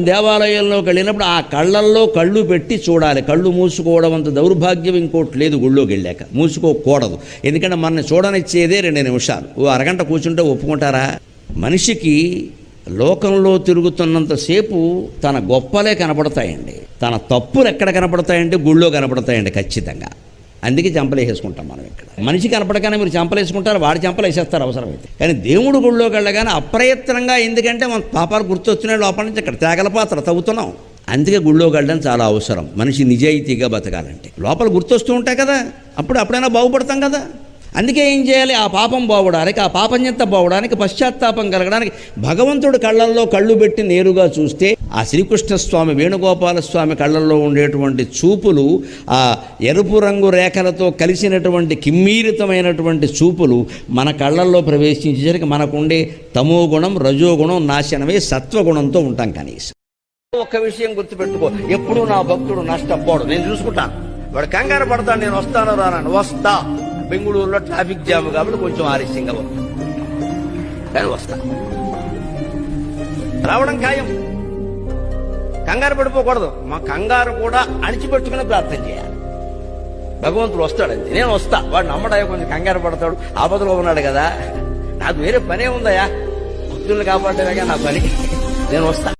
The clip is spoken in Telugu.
దేవాలయంలోకి వెళ్ళినప్పుడు ఆ కళ్ళల్లో కళ్ళు పెట్టి చూడాలి. కళ్ళు మూసుకోవడం అంత దౌర్భాగ్యం ఇంకోటి లేదు గుళ్ళోకి వెళ్ళాక. మూసుకోకూడదు. ఎందుకంటే మనల్ని చూడనిచ్చేదే రెండు నిమిషాలు. ఓ అరగంట కూర్చుంటే ఒప్పుకుంటారా? మనిషికి లోకంలో తిరుగుతున్నంతసేపు తన గొప్పలే కనపడతాయండి. తన తప్పులు ఎక్కడ కనపడతాయంటే గుళ్ళో కనపడతాయండి ఖచ్చితంగా. అందుకే చంపలేసేసుకుంటాం మనం ఇక్కడ. మనిషి కనపడగానే మీరు చంపలేసుకుంటారు వాడి చంపలేసేస్తారు అవసరమైతే. కానీ దేవుడు గుళ్ళోకి వెళ్ళగానే అప్రయత్నంగా ఎందుకంటే మన పాపాలు గుర్తొస్తున్నాయి లోపల నుంచి ఇక్కడ తేగల పాత్ర తవ్వుతున్నాం. అందుకే గుళ్ళోకి వెళ్ళడం చాలా అవసరం. మనిషి నిజాయితీగా బతకాలంటే. లోపల గుర్తొస్తూ ఉంటాయి కదా అప్పుడు అప్పుడైనా బాగుపడతాం కదా. అందుకే ఏం చేయాలి? ఆ పాపం పోవడానికి ఆ పాపం చెంత పోవడానికి పశ్చాత్తాపం కలగడానికి భగవంతుడు కళ్ళల్లో కళ్ళు పెట్టి నేరుగా చూస్తే ఆ శ్రీకృష్ణస్వామి వేణుగోపాలస్వామి వేణుగోపాల స్వామి కళ్ళల్లో ఉండేటువంటి చూపులు ఆ ఎరుపు రంగు రేఖలతో కలిసినటువంటి కిమ్మీరితమైనటువంటి చూపులు మన కళ్ళల్లో ప్రవేశించేసరికి మనకుండే తమో గుణం రజోగుణం నాశనమే సత్వగుణంతో ఉంటాం కనీసం. ఒక్క విషయం గుర్తుపెట్టుకో. ఎప్పుడు నా భక్తుడు నష్టపోడు. నేను చూసుకుంటాను. వాడు కంగారు పడతాను నేను వస్తాను రానని. వస్తా. బెంగళూరులో ట్రాఫిక్ జామ్ కాబట్టి కొంచెం ఆలస్యంగా వస్తా. కానీ వస్తా. రావడం ఖాయం. కంగారు పడిపోకూడదు. మా కంగారు కూడా అణిచిపెట్టుకుని ప్రార్థన చేయాలి. భగవంతుడు వస్తాడంతే. నేను వస్తా. వాడు నమ్మడాయ కొంచెం కంగారు పడతాడు. ఆపదలో ఉన్నాడు కదా. నాకు వేరే పనే ఉందయా భక్తుల్ని కాపాడేలాగా నా పని. నేను వస్తా.